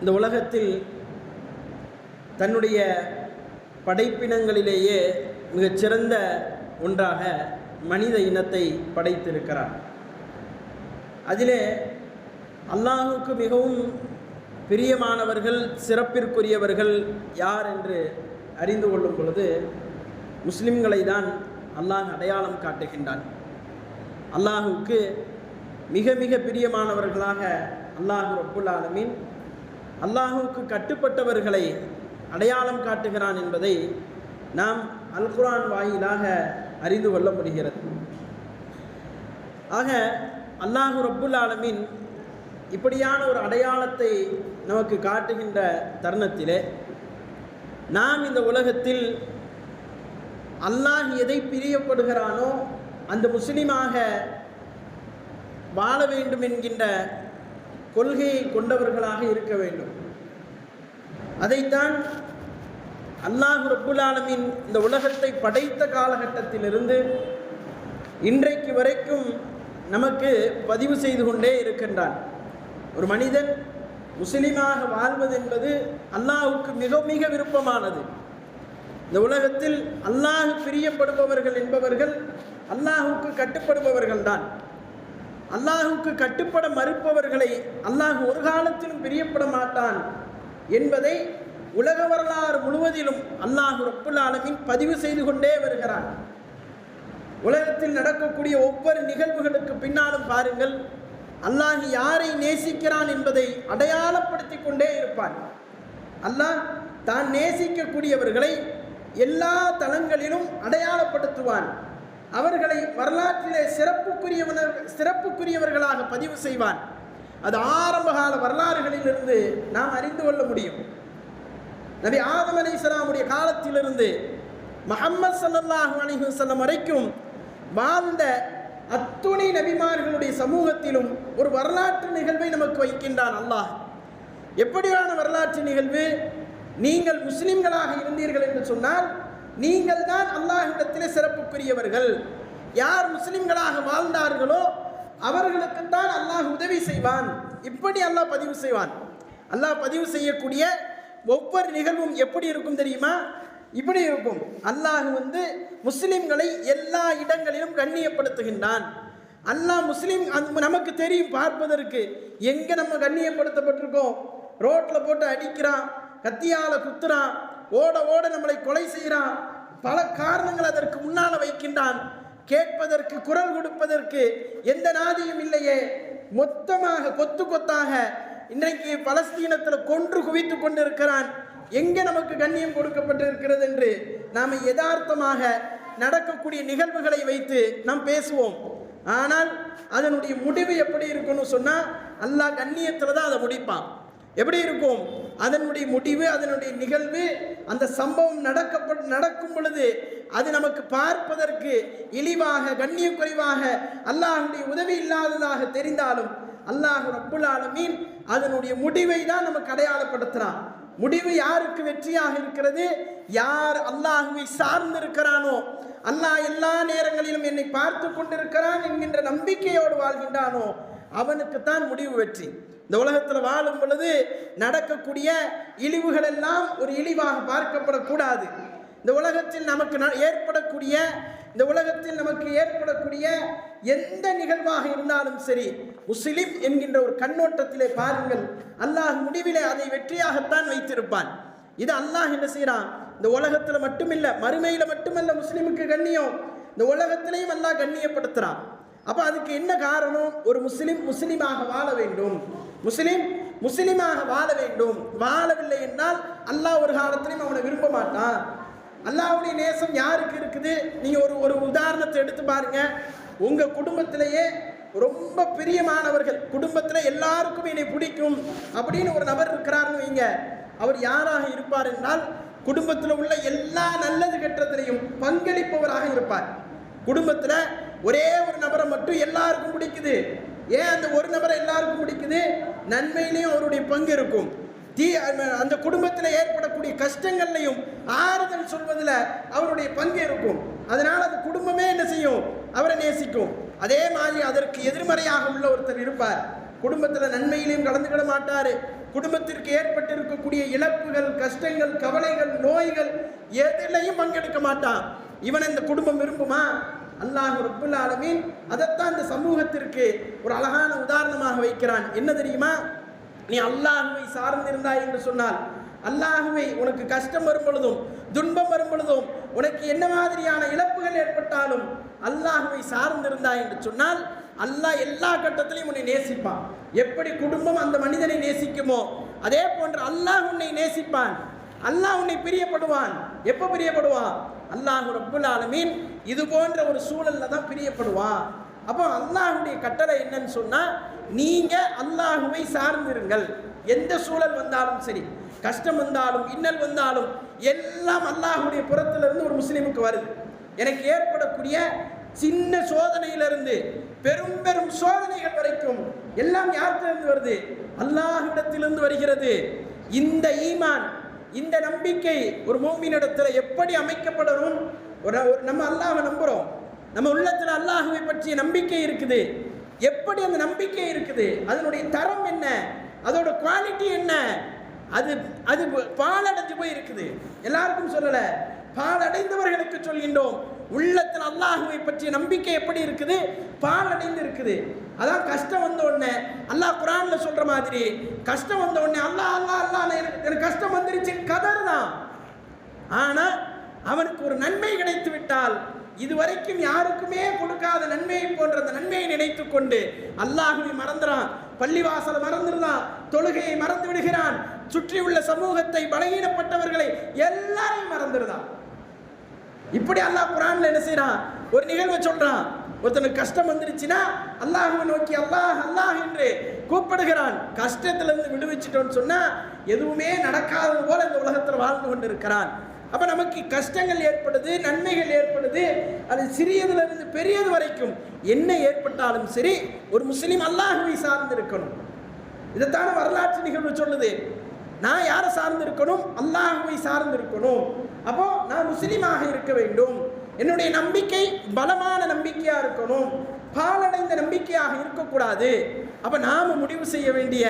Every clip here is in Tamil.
இந்த உலகத்தில் தன்னுடைய படைப்பினங்களிலேயே மிகச்சிறந்த ஒன்றாக மனித இனத்தை படைத்திருக்கிறார். அதிலே அல்லாஹுக்கு மிகவும் பிரியமானவர்கள் சிறப்பிற்குரியவர்கள் யார் என்று அறிந்து கொள்ளும் பொழுது முஸ்லிம்களை தான் அல்லாஹ் அடையாளம் காட்டுகின்றான். அல்லாஹுக்கு மிக மிக பிரியமானவர்களாக அல்லாஹ் ரப்புல் ஆலமீன் அல்லாஹுக்கு கட்டுப்பட்டவர்களை அடையாளம் காட்டுகிறான் என்பதை நாம் அல் குரான் வாயிலாக அறிந்து கொள்ள முடிகிறது ஆக அல்லாஹு ரப்புல் ஆலமின் இப்படியான ஒரு அடையாளத்தை நமக்கு காட்டுகின்ற தருணத்திலே நாம் இந்த உலகத்தில் அல்லாஹ் எதை பிரியப்படுகிறானோ அந்த முஸ்லீமாக வாழ வேண்டும் என்கின்ற கொள்கையை கொண்டவர்களாக இருக்க வேண்டும். அதைத்தான் அல்லாஹ் ரபுல்லாலமின் இந்த உலகத்தை படைத்த காலகட்டத்திலிருந்து இன்றைக்கு வரைக்கும் நமக்கு பதிவு செய்து கொண்டே இருக்கின்றான். ஒரு மனிதன் முஸ்லிமாக வாழ்வது என்பது அல்லாஹுக்கு மிக மிக விருப்பமானது. இந்த உலகத்தில் அல்லாஹ் பிரியப்படுபவர்கள் என்பவர்கள் அல்லாஹுக்கு கட்டுப்படுபவர்கள் தான் அல்லாஹுக்கு கட்டுப்பட மறுப்பவர்களை அல்லாஹ் ஒரு காலத்திலும் பிரியப்பட மாட்டான் என்பதை உலக வரலாறு முழுவதிலும் அல்லாஹு ரப்புல் ஆலமீன் பதிவு செய்து கொண்டே வருகிறான். உலகத்தில் நடக்கக்கூடிய ஒவ்வொரு நிகழ்வுகளுக்கு பின்னாலும் பாருங்கள் அல்லாஹ் யாரை நேசிக்கிறான் என்பதை அடையாளப்படுத்தி கொண்டே இருப்பான். அல்லாஹ் தான் நேசிக்கக்கூடியவர்களை எல்லா தளங்களிலும் அடையாளப்படுத்துவான். அவர்களை வரலாற்றிலே சிறப்புக்குரியவனர் சிறப்புக்குரியவர்களாக பதிவு செய்வான். அது ஆரம்பகால வரலாறுகளிலிருந்து நாம் அறிந்து கொள்ள முடியும். நபி ஆதம் அலி இஸ்லாமுடைய காலத்திலிருந்து மஹம்மது சல்லாஹு அலைஹி வரைக்கும் வாழ்ந்த அத்துணை நபிமார்களுடைய சமூகத்திலும் ஒரு வரலாற்று நிகழ்வை நமக்கு வைக்கின்றான் அல்லாஹ். எப்படியான வரலாற்று நிகழ்வு? நீங்கள் முஸ்லிம்களாக இருந்தீர்கள் என்று சொன்னால் நீங்கள் தான் அல்லாஹிடத்திலே சிறப்புக்குரியவர்கள். யார் முஸ்லிம்களாக வாழ்ந்தார்களோ அவர்களுக்குத்தான் அல்லாஹ் உதவி செய்வான். இப்படி அல்லாஹ் பதிவு செய்வான். அல்லாஹ் பதிவு செய்யக்கூடிய ஒவ்வொரு நிகழ்வும் எப்படி இருக்கும் தெரியுமா? இப்படி இருக்கும். அல்லாஹ் வந்து முஸ்லிம்களை எல்லா இடங்களிலும் கண்ணியப்படுத்துகின்றான். அல்லாஹ் முஸ்லீம் நமக்கு தெரியும் பார்ப்பதற்கு. எங்கே நம்ம கண்ணியப்படுத்தப்பட்டிருக்கோம்? ரோட்டில் போட்டு அடிக்கிறான் கத்தியால குத்துறான் ஓட ஓட நம்மளை கொலை செய்கிறான். பல காரணங்கள் அதற்கு முன்னால் வைக்கின்றான். கேட்பதற்கு குரல் கொடுப்பதற்கு எந்த நாதியும் இல்லையே. மொத்தமாக கொத்து கொத்தாக இன்றைக்கு பலஸ்தீனத்தில் கொன்று குவித்து கொண்டிருக்கிறான். எங்கே நமக்கு கண்ணியம் கொடுக்கப்பட்டிருக்கிறது என்று நாம் யதார்த்தமாக நடக்கக்கூடிய நிகழ்வுகளை வைத்து நாம் பேசுவோம். ஆனால் அதனுடைய முடிவு எப்படி இருக்கும்னு சொன்னால் அல்லாஹ் கண்ணியத்தில் தான் அதை முடிப்பான். எப்படி இருக்கும்? அதனுடைய முடிவு அதனுடைய நிகழ்வு அந்த சம்பவம் நடக்கப்பட் நடக்கும் பொழுது அது நமக்கு பார்ப்பதற்கு இழிவாக கண்ணிய குறைவாக அல்லாஹுடைய உதவி இல்லாததாக தெரிந்தாலும் அல்லாஹ் ரப்புல் ஆலமீன் அதனுடைய முடிவை தான் நமக்கு அடையாளப்படுத்துகிறான் முடிவு யாருக்கு வெற்றியாக இருக்கிறது? யார் அல்லாஹுவை சார்ந்து இருக்கிறானோ அல்லாஹ் எல்லா நேரங்களிலும் என்னை பார்த்து கொண்டிருக்கிறான் என்கின்ற நம்பிக்கையோடு வாழ்கின்றானோ அவனுக்குத்தான் முடிவு வெற்றி. இந்த உலகத்தில் வாழும் பொழுது நடக்கக்கூடிய இழிவுகள் எல்லாம் ஒரு இழிவாக பார்க்கப்படக்கூடாது. இந்த உலகத்தில் நமக்கு ந- ஏற்படக்கூடிய இந்த உலகத்தில் நமக்கு ஏற்படக்கூடிய எந்த நிகழ்வாக இருந்தாலும் சரி முஸ்லிம் என்கின்ற ஒரு கண்ணோட்டத்திலே பாருங்கள். அல்லாஹ் முடிவிலே அதை வெற்றியாகத்தான் வைத்திருப்பான். இது அல்லாஹ் என்ன செய்கிறான் இந்த உலகத்தில் மட்டுமில்ல மறுமையில் மட்டுமல்ல முஸ்லிமுக்கு கண்ணியம். இந்த உலகத்திலையும் அல்லாஹ் கண்ணியப்படுத்துகிறான் அப்போ அதுக்கு என்ன காரணம்? ஒரு முஸ்லீம் முஸ்லீமாக வாழ வேண்டும். முஸ்லீம் முஸ்லீமாக வாழ வேண்டும். வாழவில்லை என்றால் அல்லாஹ் ஒரு காலத்திலையும் அவனை விரும்ப மாட்டான். அல்லாவுடைய நேசம் யாருக்கு இருக்குது? நீங்கள் ஒரு ஒரு உதாரணத்தை எடுத்து பாருங்க. உங்கள் குடும்பத்திலேயே ரொம்ப பிரியமானவர்கள் குடும்பத்தில் எல்லாருக்கும் என்னை பிடிக்கும் அப்படின்னு ஒரு நபர் இருக்கிறாருன்னு வைங்க. அவர் யாராக இருப்பார் என்றால் குடும்பத்தில் உள்ள எல்லா நல்லது கெட்டத்திலையும் பங்களிப்பவராக இருப்பார். குடும்பத்தில் ஒரே ஒரு நபரை மட்டும் எல்லாருக்கும் பிடிக்குது. ஏன் அந்த ஒரு நபரை எல்லாருக்கும் பிடிக்குது? நன்மையிலையும் அவருடைய பங்கு இருக்கும். தீ அந்த குடும்பத்தில் ஏற்படக்கூடிய கஷ்டங்கள்லையும் ஆறுதல் சொல்வதில் அவருடைய பங்கு இருக்கும். அதனால் அந்த குடும்பமே என்ன செய்யும்? அவரை நேசிக்கும். அதே மாதிரி அதற்கு எதிர்மறையாக உள்ள ஒருத்தர் இருப்பார். குடும்பத்தில் நன்மையிலையும் கலந்துக்கிட மாட்டார். குடும்பத்திற்கு ஏற்பட்டிருக்கக்கூடிய இழப்புகள் கஷ்டங்கள் கவலைகள் நோய்கள் எதிலையும் பங்கெடுக்க மாட்டான். இவன் இந்த குடும்பம் விரும்புமா? அல்லாஹ் ரப்புல் ஆலமீன் அதைத்தான் இந்த சமூகத்திற்கு ஒரு அழகான உதாரணமாக வைக்கிறான். என்ன தெரியுமா? நீ அல்லாஹுவை சார்ந்திருந்தாய் என்று சொன்னால் அல்லாஹுவை உனக்கு கஷ்டம் வரும் பொழுதும் துன்பம் வரும் பொழுதும் உனக்கு என்ன மாதிரியான இழப்புகள் ஏற்பட்டாலும் அல்லாஹுவை சார்ந்திருந்தாய் என்று சொன்னால் அல்லாஹ் எல்லா கட்டத்திலையும் உன்னை நேசிப்பான். எப்படி குடும்பம் அந்த மனிதனை நேசிக்குமோ அதே போன்று அல்லாஹ் உன்னை நேசிப்பான். அல்லாஹ் உன்னை பிரியப்படுவான். எப்போ பிரியப்படுவான்? அல்லாஹ் ரப்புல் ஆலமீன் இது போன்ற ஒரு சூழல்ல தான் பிரியப்படுவான். அப்போ அல்லாஹுடைய கட்டளை என்னன்னு சொன்னால் நீங்கள் அல்லாஹுவை சார்ந்திருங்கள். எந்த சூழல் வந்தாலும் சரி கஷ்டம் வந்தாலும் இன்னல் வந்தாலும் எல்லாம் அல்லாஹுடைய புறத்திலிருந்து ஒரு முஸ்லீமுக்கு வருது. எனக்கு ஏற்படக்கூடிய சின்ன சோதனையிலிருந்து பெரும் பெரும் சோதனைகள் வரைக்கும் எல்லாம் யார்கிட்ட வருது? அல்லாஹிடத்திலிருந்து வருகிறது. இந்த ஈமான் இந்த நம்பிக்கை ஒரு மோமினிடத்தில் எப்படி அமைக்கப்படணும்? ஒரு ஒரு- நம்ம அல்லாஹை நம்புகிறோம் நம்ம உள்ளத்தில் அல்லாஹுவை பற்றிய நம்பிக்கை இருக்குது. எப்படி அந்த நம்பிக்கை இருக்குது? அதனுடைய தரம் என்ன? அதோட குவாலிட்டி என்ன? அது அது பாலடைஞ்சு போய் இருக்குது எல்லாருக்கும் சொல்லலை. பாலடைந்தவர்களுக்கு சொல்கின்றோம். உள்ளத்தில் அல்லாஹுவை பற்றிய நம்பிக்கை எப்படி இருக்குது? பாலடைந்து இருக்குது அதான் கஷ்டம் வந்த உடனே அல்லாஹ் குரானில் சொல்கிற மாதிரி கஷ்டம் வந்த உடனே அல்லாஹ் அல்லாஹ் அல்லாஹ் எனக்கு எனக்கு கஷ்டம் வந்துருச்சு கதர் தான் ஆனால் அவனுக்கு ஒரு நன்மை கிடைத்து விட்டால் இதுவரைக்கும் யாருக்குமே கொடுக்காத நன்மையை போன்ற அந்த நன்மையை நினைத்து கொண்டு அல்லாஹுவை மறந்துறான். பள்ளிவாசலை மறந்துடுறான் தொழுகையை மறந்து விடுகிறான். சுற்றியுள்ள சமூகத்தை பலகீனப்பட்டவர்களை எல்லாரையும் மறந்துடுதான். இப்படி அல்லாஹ் குரான்ல என்ன செய்யறான் ஒரு நிகழ்வை சொல்றான். ஒருத்தனுக்கு கஷ்டம் வந்துருச்சுன்னா அல்லாஹுவை நோக்கி அல்லாஹ் அல்லாஹ் என்று கூப்பிடுகிறான். கஷ்டத்துல இருந்து விடுவிச்சிட்டோன்னு சொன்னா எதுவுமே நடக்காதது போல இந்த உலகத்தில் வாழ்ந்து கொண்டிருக்கிறான். அப்ப நமக்கு கஷ்டங்கள் ஏற்படுது நன்மைகள் ஏற்படுது. அது சிறியதுல இருந்து பெரியது வரைக்கும் என்ன ஏற்பட்டாலும் சரி ஒரு முஸ்லீம் அல்லாஹுவை சார்ந்து இருக்கணும் இதைத்தான வரலாற்று நிகழ்வு சொல்லுது. நான் யாரை சார்ந்து இருக்கணும் அல்லாஹுவை சார்ந்து இருக்கணும் அப்போ நான் முஸ்லீமாக இருக்க வேண்டும். என்னுடைய நம்பிக்கை பலமான நம்பிக்கையாக இருக்கணும். பாலடைந்த நம்பிக்கையாக இருக்கக்கூடாது. அப்போ நாம் முடிவு செய்ய வேண்டிய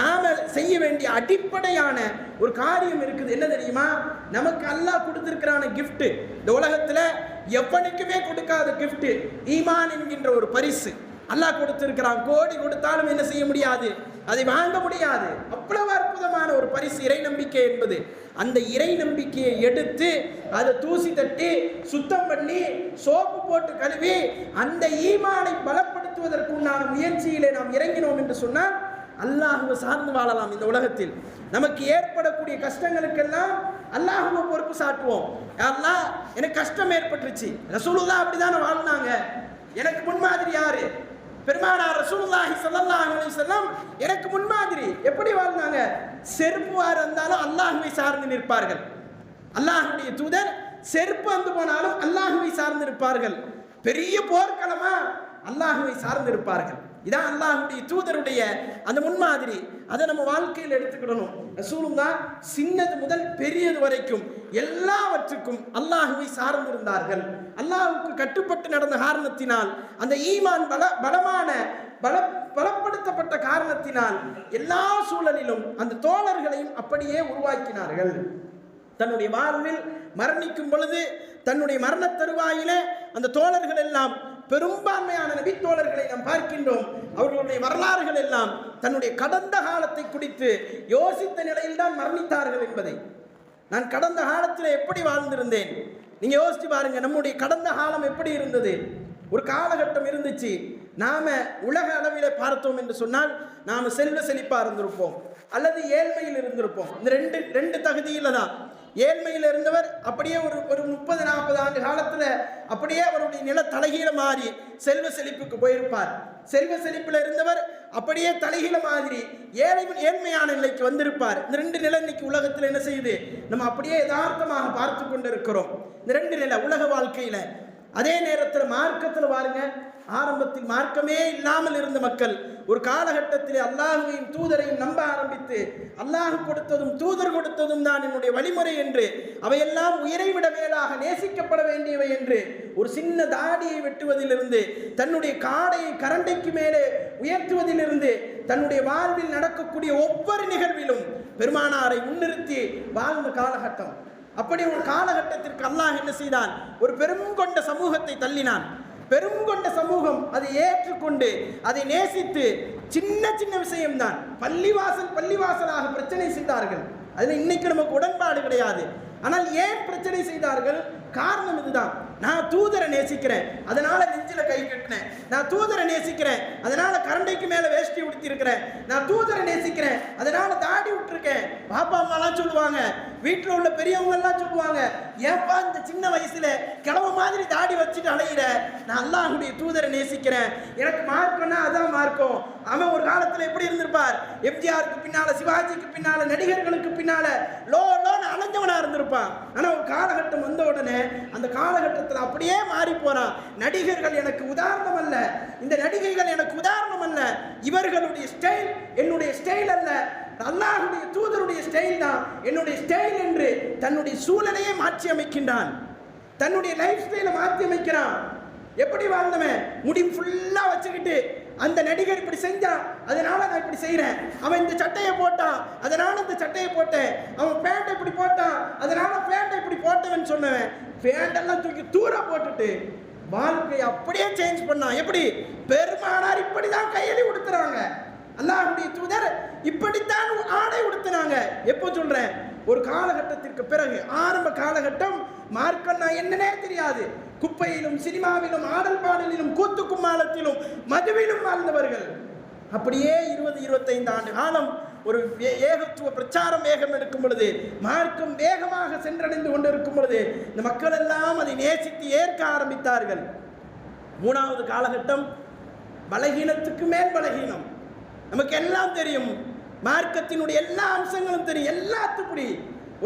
நாம் செய்ய வேண்டிய அடிப்படையான ஒரு காரியம் இருக்குது. என்ன தெரியுமா? நமக்கு அல்லாஹ் கொடுத்துருக்கிறான கிஃப்ட்டு இந்த உலகத்தில் எவனுக்குமே கொடுக்காத கிஃப்ட்டு ஈமான் என்கின்ற ஒரு பரிசு. அல்லாஹ் கொடுத்திருக்கிறான். கோடி கொடுத்தாலும் என்ன செய்ய முடியாது? அதை வாங்க முடியாது. அவ்வளவு அற்புதமான ஒரு பரிசு இறை நம்பிக்கை என்பது. அந்த இறை நம்பிக்கையை எடுத்து அதை தூசி தட்டி சுத்தம் பண்ணி சோப்பு போட்டு கழுவி அந்த ஈமானை பலப்படுத்துவதற்கு உண்டான முயற்சியிலே நாம் இறங்கினோம் என்று சொன்னால் அல்லாஹுவை சார்ந்து வாழலாம் இந்த உலகத்தில். நமக்கு ஏற்படக்கூடிய கஷ்டங்களுக்கெல்லாம் அல்லாஹுவை பொறுப்பு சாட்டுவோம். அல்லாஹ் எனக்கு கஷ்டம் ஏற்பட்டுருச்சு. ரசூலுல்லாஹ் அப்படிதானே வாழ்ந்தாங்க. எனக்கு முன்மாதிரி யாரு? பெருமானார் ரசூலுல்லாஹி சல்லல்லாஹு அலைஹி வஸல்லம் எனக்கு முன்மாதிரி. எப்படி வாழ்ந்தாங்க? செருப்புவார் இருந்தாலும் அல்லாஹுவை சார்ந்து நிற்பார்கள். அல்லாஹுடைய தூதர் செருப்பு வந்து போனாலும் அல்லாஹுவை சார்ந்து இருப்பார்கள் பெரிய போர்க்களமா? அல்லாஹுவை சார்ந்து இருப்பார்கள் இதான் அல்லாஹுடைய தூதருடைய அந்த முன்மாதிரி. அதை நம்ம வாழ்க்கையில் எடுத்துக்கிடணும். ரசூலுல்லாஹ் சின்னது முதல் பெரியது வரைக்கும் எல்லாவற்றுக்கும் அல்லாஹுவை சார்ந்திருந்தார்கள். அல்லாஹுக்கு கட்டுப்பட்டு நடந்த காரணத்தினால் அந்த ஈமான் பல பலமான பல பலப்படுத்தப்பட்ட காரணத்தினால் எல்லா சூழலிலும் அந்த தோழர்களையும் அப்படியே உருவாக்கினார்கள். தன்னுடைய வாழ்வில் மரணிக்கும் பொழுது தன்னுடைய மரண தருவாயில அந்த தோழர்கள் எல்லாம் பெரும்பான்மையான நபி தோழர்களை நாம் பார்க்கின்றோம். அவர்களுடைய வரலாறுகள் எல்லாம் தன்னுடைய கடந்த காலத்தை குறித்து யோசித்த நிலையில் தான் மரணித்தார்கள் என்பதை. நான் கடந்த காலத்தில் எப்படி வாழ்ந்திருந்தேன்? நீங்கள் யோசித்து பாருங்கள் நம்முடைய கடந்த காலம் எப்படி இருந்தது? ஒரு காலகட்டம் இருந்துச்சு. நாம் உலக அளவிலே பார்த்தோம் என்று சொன்னால் நாம் செல்வ செழிப்பாக இருந்திருப்போம். அல்லது ஏழ்மையில் இருந்திருப்போம். இந்த ரெண்டு ரெண்டு தகுதியில தான். ஏழ்மையில் இருந்தவர் அப்படியே ஒரு ஒரு முப்பது நாற்பது ஆண்டு காலத்தில் அப்படியே அவருடைய நில தலைகீழ மாறி செல்வ செழிப்புக்கு போயிருப்பார். செல்வ செழிப்பில் இருந்தவர் அப்படியே தலைகீழ மாதிரி ஏழை ஏழ்மையான நிலைக்கு வந்திருப்பார். இந்த ரெண்டு நிலை இன்னைக்கு உலகத்தில் என்ன செய்யுது? நம்ம அப்படியே யதார்த்தமாக பார்த்து கொண்டிருக்கிறோம். இந்த ரெண்டு நிலை உலக வாழ்க்கையில். அதே நேரத்தில் மார்க்கத்தில் பாருங்கள் ஆரம்பத்தில் மார்க்கமே இல்லாமல் இருந்த மக்கள் ஒரு காலகட்டத்தில் அல்லாஹுவையும் தூதரையும் நம்ப ஆரம்பித்து அல்லாஹ் கொடுத்ததும் தூதர் கொடுத்ததும் தான் என்னுடைய வழிமுறை என்று அவையெல்லாம் உயிரை விட மேலாக நேசிக்கப்பட வேண்டியவை என்று ஒரு சின்ன தாடியை வெட்டுவதிலிருந்து தன்னுடைய காடையை கரண்டைக்கு மேலே உயர்த்துவதிலிருந்து தன்னுடைய வாழ்வில் நடக்கக்கூடிய ஒவ்வொரு நிகழ்விலும் பெருமானாரை முன்னிறுத்தி வாழ்ந்த காலகட்டம். அப்படி ஒரு காலகட்டத்திற்கு அல்லாஹ் என்ன செய்தான்? ஒரு பெரும் கொண்ட சமூகத்தை தள்ளினான். பெரும் கொண்ட சமூகம் அதை ஏற்றுக்கொண்டு அதை நேசித்து சின்ன சின்ன விஷயம்தான். பள்ளிவாசல் பள்ளிவாசலாக பிரச்சனை செய்தார்கள். அதில் இன்னைக்கு நமக்கு உடன்பாடு கிடையாது. ஆனால் ஏன் பிரச்சனை செய்தார்கள்? காரணம் இதுதான். நான் தூதரை நேசிக்கிறேன். அதனால நெஞ்சில கை கட்டினேன். நான் தூதரை நேசிக்கிறேன். அதனால கரண்டைக்கு மேல வேஷ்டி உடுத்திருக்கிறேன் நான் தூதரை நேசிக்கிறேன். அதனால தாடி விட்டுருக்கேன். பாப்பா அம்மாலாம் சொல்லுவாங்க. வீட்டில் உள்ள பெரியவங்க எல்லாம் சொல்லுவாங்க. ஏப்பா இந்த சின்ன வயசுல கிழவ மாதிரி தாடி வச்சுட்டு அலையிற? நான் அல்லாஹுடைய தூதரை நேசிக்கிறேன். எனக்கு மார்க்கம்னா அதான் மார்க்கம். அவன் ஒரு காலத்துல எப்படி இருந்திருப்பார்? எம்ஜிஆருக்கு பின்னால சிவாஜிக்கு பின்னால நடிகர்களுக்கு பின்னால லோ லோன்னு அலைஞ்சவனா இருந்திருப்பான். ஆனா ஒரு காலகட்டம் வந்த உடனே அந்த காலகட்டத்தில் அப்படியே மாறி போறான் நடிகர்கள் எனக்கு உதாரணம் அல்ல. இந்த நடிகைகள் எனக்கு உதாரணம் அல்ல. இவர்களுடைய ஸ்டைல் என்னுடைய ஸ்டைல் அல்ல. அல்லாஹுடைய தூதருடைய ஸ்டைல் தான். என்னுடைய ஸ்டைல் என்று தன்னுடைய சூழலையே மாற்றி அமைக்கின்றான். தன்னுடைய லைஃப் ஸ்டைலை மாற்றி அமைக்கிறான். எப்படி வாழ்ந்தவன்? முடி ஃபுல்லாக வச்சுக்கிட்டு அந்த நடிகர் இப்படி செஞ்சான் அதனால நான் இப்படி செய்கிறேன் அவன் இந்த சட்டையை போட்டான். அதனால இந்த சட்டையை போட்டேன். அவன் பேண்டை இப்படி போட்டான். அதனால பேண்டை இப்படி போட்டவன் சொன்னவன். பேண்டெல்லாம் தூக்கி தூர போட்டுட்டு வாழ்க்கையை அப்படியே சேஞ்ச் பண்ணான் எப்படி? பெருமானார் இப்படி தான் கையெழி கொடுத்துறாங்க அல்லாஹுடைய தூதர் இப்படித்தான் ஆடை உடுத்தினாங்க. எப்போ சொல்றேன்? ஒரு காலகட்டத்திற்கு பிறகு ஆரம்ப காலகட்டம் மார்க்கம்னா என்னன்னே தெரியாது. குப்பையிலும் சினிமாவிலும் ஆடல் பாடலிலும் கூத்து கும்மாளத்திலும் மதுவிலும் வாழ்ந்தவர்கள். அப்படியே இருபது இருபத்தைந்து ஆண்டு காலம் ஒரு ஏகத்துவ பிரச்சாரம் வேகம் எடுக்கும் பொழுது மார்க்கம் வேகமாக சென்றடைந்து கொண்டிருக்கும் பொழுது இந்த மக்கள் எல்லாம் அதை நேசித்து ஏற்க ஆரம்பித்தார்கள். மூணாவது காலகட்டம் பலகீனத்துக்கு மேல் பலகீனம். நமக்கு எல்லாம் தெரியும் மார்க்கத்தினுடைய எல்லா அம்சங்களும் தெரியும் எல்லாத்துக்குடி.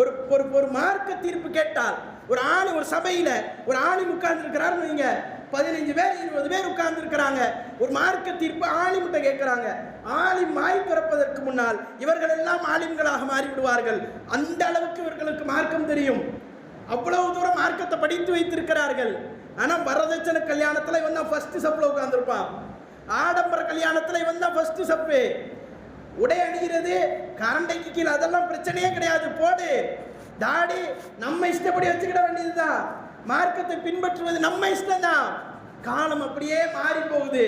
ஒரு ஒரு ஒரு மார்க்க தீர்ப்பு கேட்டால் ஒரு ஆணி ஒரு சபையில் ஒரு ஆணி உட்கார்ந்து இருக்கிறாருன்னு நீங்கள் பதினஞ்சு பேர் இருபது பேர் உட்கார்ந்து இருக்கிறாங்க ஒரு மார்க்க தீர்ப்பு ஆலிம்கிட்ட கேட்கிறாங்க. ஆலிம் வாய் பிறப்பதற்கு முன்னால் இவர்கள் எல்லாம் ஆலிம்களாக மாறிவிடுவார்கள். அந்த அளவுக்கு இவர்களுக்கு மார்க்கம் தெரியும். அவ்வளவு தூரம் மார்க்கத்தை படித்து வைத்திருக்கிறார்கள். ஆனால் வரதட்சணை கல்யாணத்தில் இவன் தான் ஃபஸ்ட்டு சப்பில் உட்காந்துருப்பான் ஆடம்பர கல்யாணத்தில் இவன் தான் ஃபஸ்ட்டு சப்பு உடை அணிகிறது கரண்டைக்கு கீழே அதெல்லாம் பிரச்சனையே கிடையாது. போடு. தாடி நம்ம இஷ்டப்படி வச்சுக்கிட வேண்டியதுதான். மார்க்கத்தை பின்பற்றுவது நம்ம இஷ்டம்தான். காலம் அப்படியே மாறி போகுது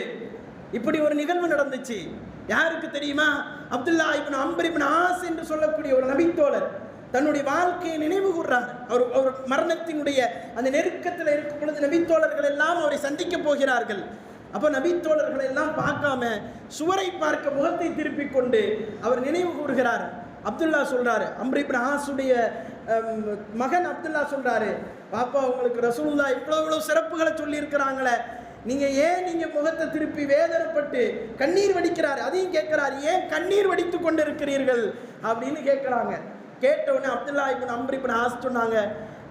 இப்படி ஒரு நிகழ்வு நடந்துச்சு. யாருக்கு தெரியுமா? Abdullah ibn Amr ibn As என்று சொல்லக்கூடிய ஒரு நபித்தோழர் தன்னுடைய வாழ்க்கையை நினைவு கூர்றார். அவர் அவர் மரணத்தினுடைய அந்த நெருக்கத்தில் இருக்கும் பொழுது நபித்தோழர்கள் எல்லாம் அவரை சந்திக்க போகிறார்கள். அப்போ நபித்தோழர்களை எல்லாம் பார்க்காம சுவரை பார்க்க முகத்தை திருப்பிக் கொண்டு அவர் நினைவு கூறுகிறார். அப்துல்லா சொல்கிறாரு அம்ரிபின் இப்னு மகன் அப்துல்லா சொல்கிறாரு பாப்பா உங்களுக்கு ரசூல்லா இவ்வளோ இவ்வளோ சிறப்புகளை சொல்லியிருக்கிறாங்களே. நீங்கள் ஏன் நீங்கள் முகத்தை திருப்பி வேதனைப்பட்டு கண்ணீர் வடிக்கிறார்? அதையும் கேட்குறாரு. ஏன் கண்ணீர் வடித்து கொண்டு இருக்கிறீர்கள் அப்படின்னு கேட்குறாங்க. கேட்டவுடனே அப்துல்லா இப்னு அம்ரிபின் ஹாஸ் சொன்னாங்க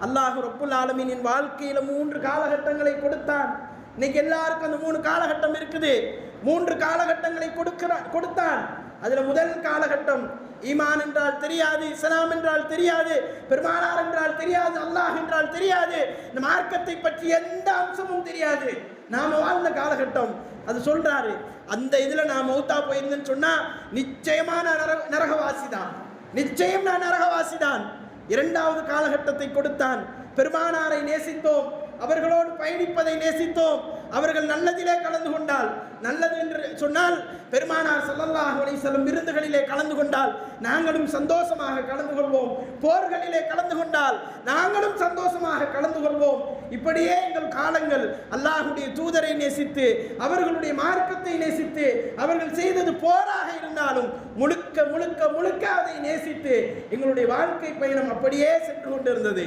அல்லாஹ் ரப்புல் ஆலமீனின் வாழ்க்கையில் மூன்று காலகட்டங்களை கொடுத்தான். இன்னைக்கு எல்லாருக்கும் அந்த மூணு காலகட்டம் இருக்குது. மூன்று காலகட்டங்களை கொடுக்கிறான் கொடுத்தான். அதில் முதல் காலகட்டம் ஈமான் என்றால் தெரியாது இஸ்லாம் என்றால் தெரியாது பெருமானார் என்றால் தெரியாது அல்லாஹ் என்றால் தெரியாது. இந்த மார்க்கத்தை பற்றி எந்த அம்சமும் தெரியாது. நாம வாழ்ந்த காலகட்டம் அது சொல்றாரு. அந்த இதுல நான் மௌத்தா போயிருந்தேன்னு சொன்னா நிச்சயமான நர நரகவாசி தான் நிச்சயம் நான் நரகவாசி தான் இரண்டாவது காலகட்டத்தை கொடுத்தான். பெருமானாரை நேசித்தோம். அவர்களோடு பயணிப்பதை நேசித்தோம். அவர்கள் நல்லதிலே கலந்து கொண்டால் நல்லது என்று சொன்னால் பெருமானார் சல்லல்லாஹ் அலைஹி விருந்துகளிலே கலந்து கொண்டால் நாங்களும் சந்தோஷமாக கலந்து கொள்வோம். போர்களிலே கலந்து கொண்டால் நாங்களும் சந்தோஷமாக கலந்து கொள்வோம். இப்படியே எங்கள் காலங்கள் அல்லாஹுடைய தூதரை நேசித்து அவர்களுடைய மார்க்கத்தை நேசித்து அவர்கள் செய்தது போராக இருந்தாலும் முழுக்க முழுக்க முழுக்க அதை நேசித்து எங்களுடைய வாழ்க்கை பயணம் அப்படியே சென்று கொண்டிருந்தது.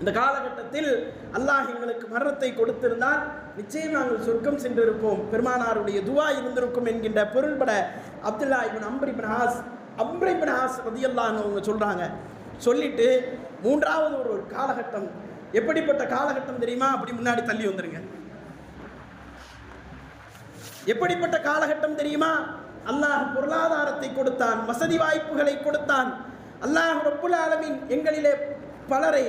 இந்த காலகட்டத்தில் அல்லாஹ் எங்களுக்கு மரணத்தை கொடுத்திருந்தால் நிச்சயம் நாங்கள் சொர்க்கம் சென்றிருப்போம். பெருமானாருடைய துவா இருந்திருக்கும் என்கின்ற பொருள்பட Abdullah ibn Amr ibn As Amr ரதியல்லான்னு அவங்க சொல்கிறாங்க சொல்லிட்டு மூன்றாவது ஒரு ஒரு காலகட்டம். எப்படிப்பட்ட காலகட்டம் தெரியுமா? அப்படி முன்னாடி தள்ளி வந்துருங்க. எப்படிப்பட்ட காலகட்டம் தெரியுமா? அல்லாஹ் பொருளாதாரத்தை கொடுத்தான் வசதி வாய்ப்புகளை கொடுத்தான். அல்லாஹ் ரொப்புல் ஆலமின் எங்களிலே பலரை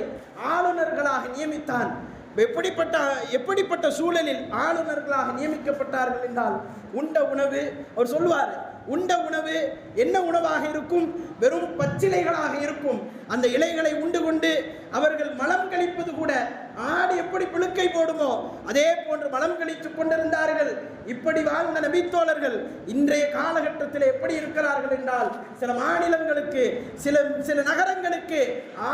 ஆளுநர்களாக நியமித்தான். எப்படிப்பட்ட எப்படிப்பட்ட சூழலில் ஆளுநர்களாக நியமிக்கப்பட்டார்கள் என்றால் உண்ட உணவு அவர் சொல்லுவார் உண்ட உணவு என்ன உணவாக இருக்கும்? வெறும் பச்சிலைகளாக இருக்கும். அந்த இலைகளை உண்டு கொண்டு அவர்கள் மலம் கழிப்பது கூட ஆடு எப்படி பிழுக்கை போடுமோ அதே போன்று மலம் கழித்துக் கொண்டிருந்தார்கள். இப்படி வாழ்ந்த நபித்தோழர்கள் இன்றைய காலகட்டத்தில் எப்படி இருக்கிறார்கள் என்றால் சில மாநிலங்களுக்கு சில சில நகரங்களுக்கு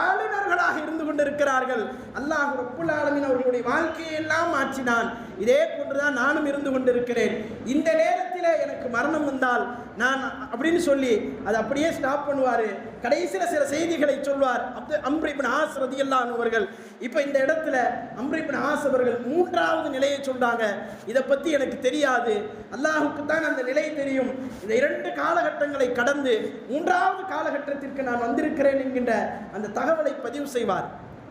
ஆளுநர்களாக இருந்து கொண்டிருக்கிறார்கள். அல்லாஹ் ரப்புல் ஆலமின் அவர்களுடைய வாழ்க்கையை எல்லாம் மாற்றினான். இதே போன்றுதான் நானும் இருந்து கொண்டிருக்கிறேன். இந்த நேரத்தில் எனக்கு மரணம் வந்தால் நான் அப்படின்னு சொல்லி அதை அப்படியே ஸ்டாப் பண்ணுவார். கடைசியில் சில செய்திகளை சொல்வார். அப்து அம்ரிபின் ஆஸ் ரதியல்லான் அவர்கள். இப்போ இந்த இடத்துல அம்ரிபின் ஆஸ் அவர்கள் மூன்றாவது நிலையை சொல்கிறாங்க இதை பற்றி எனக்கு தெரியாது. அல்லாஹுக்கு தான் அந்த நிலை தெரியும். இந்த இரண்டு காலகட்டங்களை கடந்து மூன்றாவது காலகட்டத்திற்கு நான் வந்திருக்கிறேன் என்கின்ற அந்த தகவலை பதிவு செய்வார்.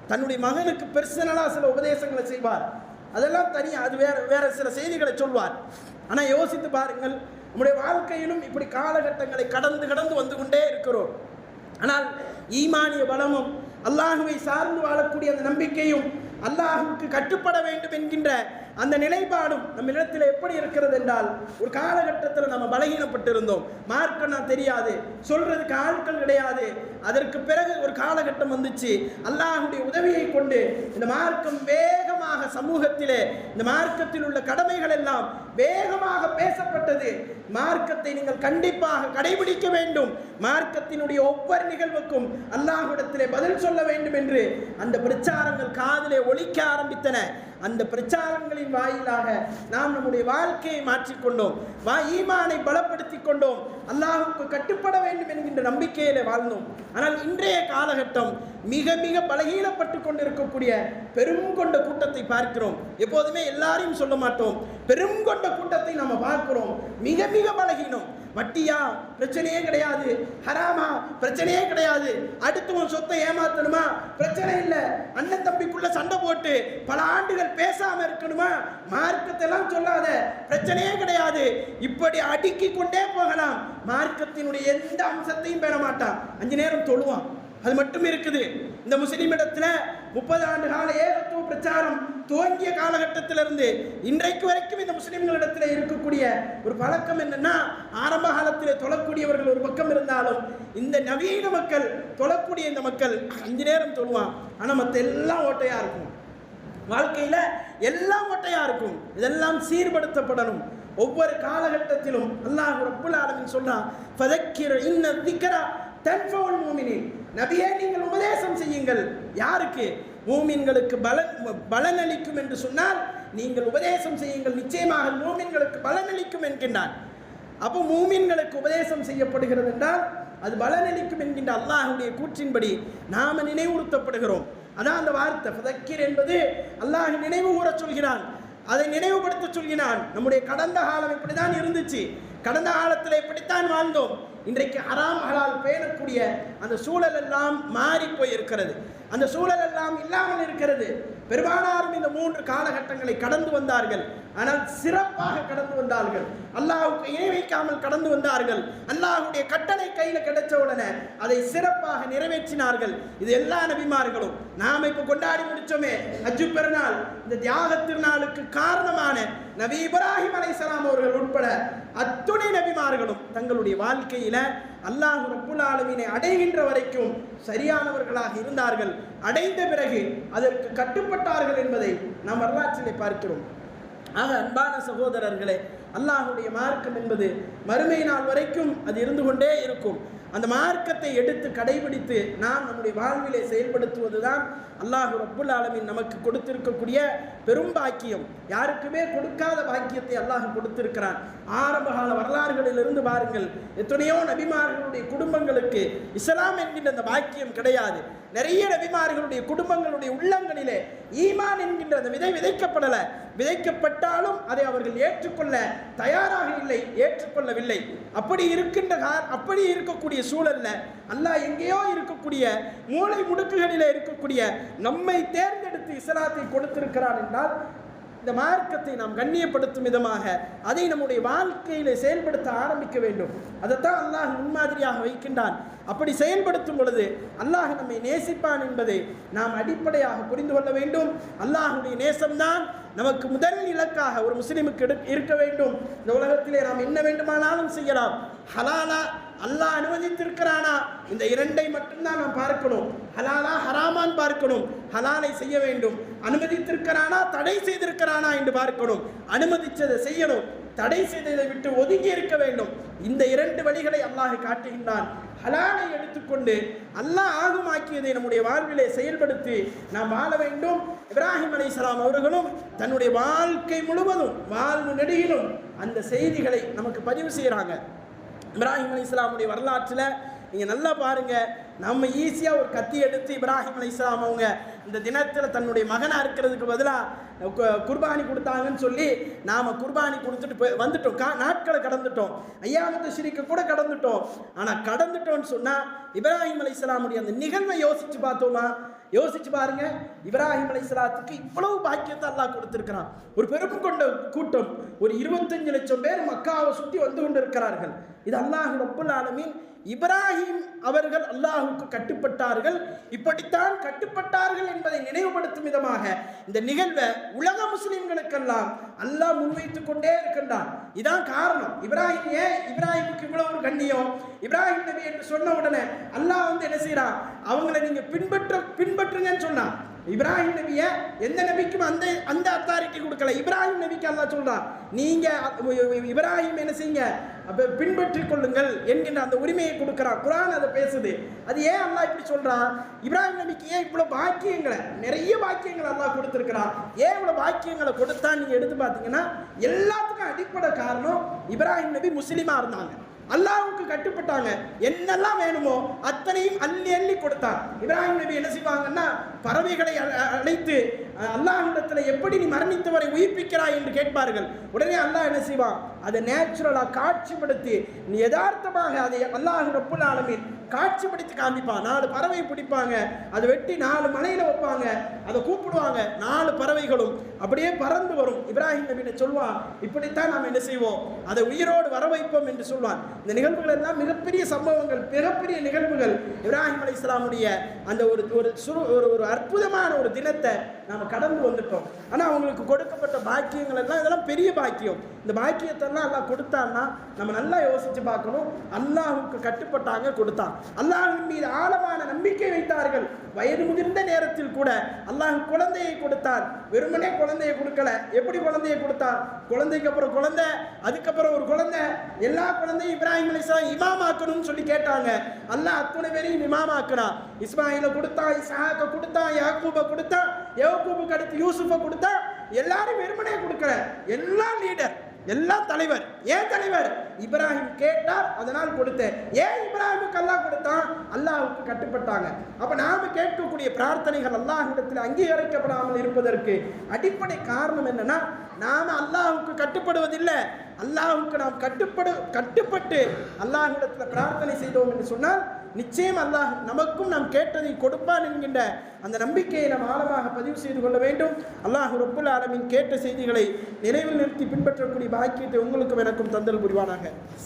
தன்னுடைய மகனுக்கு பெர்சனலாக சில உபதேசங்களை செய்வார். அதெல்லாம் தனியாக அது வேற வேற சில செய்திகளை சொல்வார். ஆனால் யோசித்து பாருங்கள் நம்முடைய வாழ்க்கையிலும் இப்படி காலகட்டங்களை கடந்து கடந்து வந்து கொண்டே இருக்கிறோம். ஆனால் ஈமானிய பலமும் அல்லாஹுவை சார்ந்து வாழக்கூடிய அந்த நம்பிக்கையும் அல்லாஹுவுக்கு கட்டுப்பட வேண்டும் என்கின்ற அந்த நிலைப்பாடும் நம்ம இடத்துல எப்படி இருக்கிறது என்றால் ஒரு காலகட்டத்தில் நம்ம பலகீனப்பட்டிருந்தோம். மார்க்கம்னா தெரியாது. சொல்றதுக்கு ஆட்கள் கிடையாது. அதற்கு பிறகு ஒரு காலகட்டம் வந்துச்சு. அல்லாஹுடைய உதவியை கொண்டு இந்த மார்க்கம் வேகமாக சமூகத்திலே இந்த மார்க்கத்தில் உள்ள கடமைகள் எல்லாம் வேகமாக பேசப்பட்டது. மார்க்கத்தை நீங்கள் கண்டிப்பாக கடைபிடிக்க வேண்டும். மார்க்கத்தினுடைய ஒவ்வொரு நிகழ்வுக்கும் அல்லாஹுடத்திலே பதில் சொல்ல வேண்டும் என்று அந்த பிரச்சாரங்கள் காதிலே ஒழிக்க ஆரம்பித்தன. அந்த பிரச்சாரங்களின் வாயிலாக நாம் நம்முடைய வாழ்க்கையை மாற்றிக்கொண்டோம். வா ஈமானை பலப்படுத்தி கொண்டோம் அல்லாஹுக்கு கட்டுப்பட வேண்டும் என்கின்ற நம்பிக்கையில வாழ்ந்தோம். ஆனால் இன்றைய காலகட்டம் மிக மிக பலகீனப்பட்டு கொண்டிருக்கக்கூடிய பெரும் கொண்ட கூட்டத்தை பார்க்கிறோம். எப்போதுமே எல்லாரையும் சொல்ல மாட்டோம். பெரும் கொண்ட கூட்டத்தை நம்ம பார்க்கிறோம். மிக மிக பலகீனம். வட்டியா? பிரச்சனையே கிடையாது. ஹராமா? பிரச்சனையே கிடையாது. அடுத்தவன் சொத்தை ஏமாத்தணுமா? பிரச்சனை இல்லை. அண்ணன் தம்பிக்குள்ள சண்டை போட்டு பல ஆண்டுகள் பேசாம இருக்கணுமா? மார்க்கத்தெல்லாம் சொல்லாத. பிரச்சனையே கிடையாது. இப்படி அடுக்கி கொண்டே போகலாம். மார்க்கத்தினுடைய எந்த அம்சத்தையும் பெற மாட்டான். அஞ்சு நேரம் தொழுவான். அது மட்டும் இருக்குது. இந்த முஸ்லீம் இடத்துல முப்பது ஆண்டு கால ஏகத்துவ பிரச்சாரம் துவங்கிய காலகட்டத்திலிருந்து இன்றைக்கு வரைக்கும் இந்த முஸ்லீம்களிடத்தில் இருக்கக்கூடிய ஒரு பழக்கம் என்னன்னா ஆரம்ப காலத்தில் தொழக்கூடியவர்கள் ஒரு பக்கம் இருந்தாலும் இந்த நவீன மக்கள் தொழக்கூடிய இந்த மக்கள் அஞ்சு நேரம் தொழுவான். ஆனால் மற்ற எல்லாம் ஓட்டையாக இருக்கும். வாழ்க்கையில் எல்லாம் ஓட்டையாக இருக்கும். இதெல்லாம் சீர்படுத்தப்படணும். ஒவ்வொரு காலகட்டத்திலும் அல்லாஹ் ரப்புல் ஆலமின் சொல்றான் பதக்கிற இன்ன திக்கரா தன்ஃபவுல் மூமினின். நபியே நீங்கள் உபதேசம் செய்யுங்கள். யாருக்கு? மூமின்களுக்கு பலன் பலனளிக்கும் என்று சொன்னால் நீங்கள் உபதேசம் செய்யுங்கள். நிச்சயமாக மூமின்களுக்கு பலனளிக்கும் என்கின்றான். அப்போ மூமின்களுக்கு உபதேசம் செய்யப்படுகிறது என்றால் அது பலனளிக்கும் என்கின்ற அல்லாஹுடைய கூற்றின்படி நாம நினைவுறுத்தப்படுகிறோம். அதான் அந்த வார்த்தை. ஃபதக்கிர் என்பது அல்லாஹ் நினைவு கூற சொல்கிறான். அதை நினைவுபடுத்த சொல்கிறான். நம்முடைய கடந்த காலம் இப்படிதான் இருந்துச்சு. கடந்த காலத்தில் இப்படித்தான் வாழ்ந்தோம். இன்றைக்கு ஹராம் ஹலால் பேணக்கூடிய அந்த சூழல் எல்லாம் மாறி போயிருக்கிறது. அந்த சூழல் எல்லாம் இல்லாமல் இருக்கிறது. பெரும்பாலாரும் இந்த மூன்று காலகட்டங்களை கடந்து வந்தார்கள். ஆனால் சிறப்பாக கடந்து வந்தார்கள். அல்லாஹுக்கு இணை வைக்காமல் கடந்து வந்தார்கள். அல்லாஹுடைய கட்டளை கையில் கிடைச்ச உடனே அதை சிறப்பாக நிறைவேற்றினார்கள். இது எல்லா நபிமார்களும். நாம் இப்போ கொண்டாடி முடிச்சோமே. அஜு பெருநாள். இந்த தியாக திருநாளுக்கு காரணமான நபி இப்ராஹிம் அலை அவர்கள் உட்பட அத்துணை நபிமார்களும் தங்களுடைய வாழ்க்கையில அல்லாஹ் ரப்புல் ஆலமீனை அடைகின்ற வரைக்கும் சரியானவர்களாக இருந்தார்கள். அடைந்த பிறகு அதற்கு கட்டுப்பட்டார்கள் என்பதை நாம் வரலாற்றிலே பார்க்கிறோம். ஆக அன்பான சகோதரர்களே அல்லாஹுடைய மார்க்கம் என்பது மறுமை நாள் வரைக்கும் அது இருந்து கொண்டே இருக்கும். அந்த மார்க்கத்தை எடுத்து கடைபிடித்து நாம் நம்முடைய வாழ்விலே செயல்படுத்துவதுதான் அல்லாஹு ரப்புல் ஆலமின் நமக்கு கொடுத்திருக்கக்கூடிய பெரும் பாக்கியம். யாருக்குமே கொடுக்காத பாக்கியத்தை அல்லாஹ் கொடுத்திருக்கிறான். ஆரம்பகால வரலாறுகளிலிருந்து பாருங்கள். எத்தனையோ நபிமார்களுடைய குடும்பங்களுக்கு இஸ்லாம் என்கின்ற அந்த பாக்கியம் கிடையாது. நிறைய நபிமார்களுடைய குடும்பங்களுடைய உள்ளங்களிலே ஈமான் என்கின்ற அந்த விதை விதைக்கப்படலை. விதைக்கப்பட்டாலும் அதை அவர்கள் ஏற்றுக்கொள்ள தயாராக இல்லை ஏற்றுக்கொள்ளவில்லை. அப்படி இருக்கின்ற அப்படி இருக்கக்கூடிய சூழல்ல அல்லாஹ் எங்கேயோ இருக்கக்கூடிய மூளை முடுக்குகளில் இருக்கக்கூடிய நம்மை தேர்ந்தெடுத்து இஸ்லாத்தை கொடுத்திருக்கிறான் என்றால் இந்த மார்க்கத்தை நாம் கண்ணியப்படுத்தும் விதமாக அதை நம்முடைய வாழ்க்கையில் செயல்படுத்த ஆரம்பிக்க வேண்டும். அதைத்தான் அல்லாஹ் முன்மாதிரியாக வைக்கின்றான். அப்படி செயல்படுத்தும் பொழுது அல்லாஹ் நம்மை நேசிப்பான் என்பதை நாம் அடிப்படையாக புரிந்து கொள்ள வேண்டும். அல்லாஹுடைய நேசம்தான் நமக்கு முதல் இலக்காக ஒரு முஸ்லிமுக்கு இருக்க வேண்டும். இந்த உலகத்திலே நாம் என்ன வேண்டுமானாலும் செய்யலாம். ஹலாலா அல்லாஹ் அனுமதித்திருக்கிறானா? இந்த இரண்டை மட்டும்தான் நாம் பார்க்கணும். ஹலாலா ஹராமான் பார்க்கணும். ஹலாலை செய்ய வேண்டும். அனுமதித்திருக்கிறானா? தடை செய்திருக்கிறானா என்று பார்க்கணும். அனுமதிச்சதை செய்யணும். தடை செய்ததை விட்டு ஒதுங்கி இருக்க வேண்டும். இந்த இரண்டு வழிகளை அல்லாஹ் காட்டுகின்றான். ஹலாலை எடுத்துக்கொண்டு அல்லாஹ் ஆகுமாக்கியதை நம்முடைய வாழ்விலே செயல்படுத்தி நாம் வாழ வேண்டும். இப்ராஹிம் அலைஹிஸ்ஸலாம் அவர்களும் தன்னுடைய வாழ்க்கை முழுவதும் வாழ்வு நெடுகிலும் அந்த செய்திகளை நமக்கு பதிவு செய்கிறாங்க இப்ராஹிம் அலி இஸ்லாமுடைய வரலாற்றில் நீங்கள் நல்லா பாருங்கள் நம்ம ஈஸியாக ஒரு கத்தி எடுத்து இப்ராஹிம் அலி இஸ்லாம் அவங்க இந்த தினத்தில் தன்னுடைய மகனாக இருக்கிறதுக்கு பதிலாக குர்பானி கொடுத்தாங்கன்னு சொல்லி நாம் குர்பானி கொடுத்துட்டு போய் வந்துட்டோம். கா நாட்களை கடந்துட்டோம். ஐயாமத்து ஸ்ரீக்கு கூட கடந்துட்டோம். ஆனால் கடந்துட்டோம்னு சொன்னால் இப்ராஹிம் அலி இஸ்லாமுடைய அந்த நிகழ்வை யோசித்து பார்த்தோமா? யோசிச்சு பாருங்க. இப்ராஹிம் அலைஹிஸ்ஸலாத்துக்கு இவ்வளவு பாக்கியத்தை அல்லாஹ் கொடுத்துருக்கிறான். ஒரு பெரும் கொண்ட கூட்டம். ஒரு இருபத்தஞ்சு லட்சம் பேர் மக்காவை சுற்றி வந்து கொண்டு இருக்கிறார்கள் இது அல்லாஹ் ரப்புல் ஆலமீன். இப்ராஹிம் அவர்கள் அல்லாஹுக்கு கட்டுப்பட்டார்கள். இப்படித்தான் கட்டுப்பட்டார்கள் என்பதை நினைவுபடுத்தும் விதமாக இந்த நிகழ்வை உலக முஸ்லிம்களுக்கெல்லாம் அல்லாஹ் முன்வைத்துக் கொண்டே இருக்கின்றான். இதான் காரணம். இப்ராஹிம் ஏன் இப்ராஹிமுக்கு இவ்வளவு ஒரு கண்ணியம்? இப்ராஹிம் நபி என்று சொன்ன உடனே அல்லாஹ் வந்து என்ன செய்றான்? அவங்கள நீங்க பின்பற்ற பின்பற்றுங்கன்னு சொன்னான். இப்ராஹிம் நபிய எந்த நபிக்கும் அந்த அந்த அத்தாரிட்டி கொடுக்கல. இப்ராஹிம் நபிக்கு அல்லா சொல்றான் நீங்க இப்ராஹிம் என்ன செய்யுங்க? பின்பற்றி கொள்ளுங்கள் என்கின்ற அந்த உரிமையை கொடுக்குறான் குரான் அதை பேசுது. அது ஏன் அல்லாஹ் இப்படி சொல்றான் இப்ராஹிம் நபிக்கு ஏன் இவ்வளவு பாக்கியங்களை நிறைய பாக்கியங்களை அல்லாஹ் கொடுத்துருக்கிறான் ஏன் இவ்வளவு பாக்கியங்களை கொடுத்தா நீங்க எடுத்து பார்த்தீங்கன்னா எல்லாத்துக்கும் அடிப்படை காரணம் இப்ராஹிம் நபி முஸ்லீமா இருந்தாங்க. அல்லாவுக்கு கட்டுப்பட்டாங்க. என்னெல்லாம் வேணுமோ அத்தனையும் அள்ளி அள்ளி கொடுத்தான். இப்ராஹிம் நபி என்ன செய்வாங்கன்னா பறவைகளை அழைத்து அல்லாஹிடத்தில் எப்படி நீ மரணித்தவரை உயிர்ப்பிக்கிறாய் என்று கேட்பார்கள். உடனே அல்லாஹ் என்ன செய்வான்? அதை நேச்சுரலாக காட்சிப்படுத்தி நீ யதார்த்தமாக அதை அல்லாஹ் ரப்புல் ஆலமின் காட்சிப்படுத்தி காமிப்பான் நாலு பறவை பிடிப்பாங்க. அதை வெட்டி நாலு மலையில் வைப்பாங்க. அதை கூப்பிடுவாங்க. நாலு பறவைகளும் அப்படியே பறந்து வரும். இப்ராஹிம் நபின்னு சொல்வான் இப்படித்தான் நாம் என்ன செய்வோம்? அதை உயிரோடு வர வைப்போம் என்று சொல்வான். இந்த நிகழ்வுகள் எல்லாம் மிகப்பெரிய சம்பவங்கள் மிகப்பெரிய நிகழ்வுகள். இப்ராஹிம் அலி இஸ்லாமுடைய அந்த ஒரு ஒரு சுரு ஒரு ஒரு அற்புதமான ஒரு தினத்தை நாம் கடந்து வந்துட்டோம். ஆனால் அவங்களுக்கு கொடுக்கப்பட்ட பாக்கியங்கள் எல்லாம் இதெல்லாம் பெரிய பாக்கியம். இந்த பாக்கியத்தெல்லாம் எல்லாம் கொடுத்தான்னா நம்ம நல்லா யோசித்து பார்க்கணும். அல்லாஹுக்கு கட்டுப்பட்டாங்க கொடுத்தான். அல்லாஹின் மீது ஆழமான நம்பிக்கை வைத்தார்கள். வயது முதிர்ந்த நேரத்தில் கூட அல்லாஹ் குழந்தையை கொடுத்தான். வெறுமனே குழந்தையை கொடுக்கல. எப்படி குழந்தையை கொடுத்தான்? குழந்தைக்கு அப்புறம் குழந்தை அதுக்கப்புறம் ஒரு குழந்தை. எல்லா குழந்தையும் இப்ராஹிம் அலிஸ்லாம் இமாமாக்கணும்னு சொல்லி கேட்டாங்க. அல்லாஹ் அத்துணை பேரையும் இமாமாக்குறான் இஸ்மாயில கொடுத்தான் இசாக்க கொடுத்தான் யாக்கூபை கொடுத்தான். யவக்கூபுக்கு அடுத்து யூசுஃபை கொடுத்தா எல்லாரும் வெறுமனையாக கொடுக்குற எல்லாம் லீடர் எல்லா தலைவர் ஏன் தலைவர் இப்ராஹிம் கேட்டார் அதனால் கொடுத்தேன். ஏன் இப்ராஹிமுக்கு அல்லாஹ் கொடுத்தான் அல்லாஹுக்கு கட்டுப்பட்டாங்க. அப்ப நாம கேட்கக்கூடிய பிரார்த்தனைகள் அல்லாஹிடத்தில் அங்கீகரிக்கப்படாமல் இருப்பதற்கு அடிப்படை காரணம் என்னன்னா நாம அல்லாஹுக்கு கட்டுப்படுவதில்லை. அல்லாஹுக்கு நாம் கட்டுப்படு கட்டுப்பட்டு அல்லாஹிடத்தில் பிரார்த்தனை செய்தோம் என்று சொன்னால் நிச்சயம் அல்லாஹ் நமக்கும் நாம் கேட்டதை கொடுப்பான் என்கின்ற அந்த நம்பிக்கையை நாம் ஆழமாக பதிவு செய்து கொள்ள வேண்டும். அல்லாஹ் ரொப்புல் ஆலமின் கேட்ட செய்திகளை நினைவில் நிறுத்தி பின்பற்றக்கூடிய பாக்கியத்தை உங்களுக்கும் எனக்கும் தந்தல் புரிவானாக.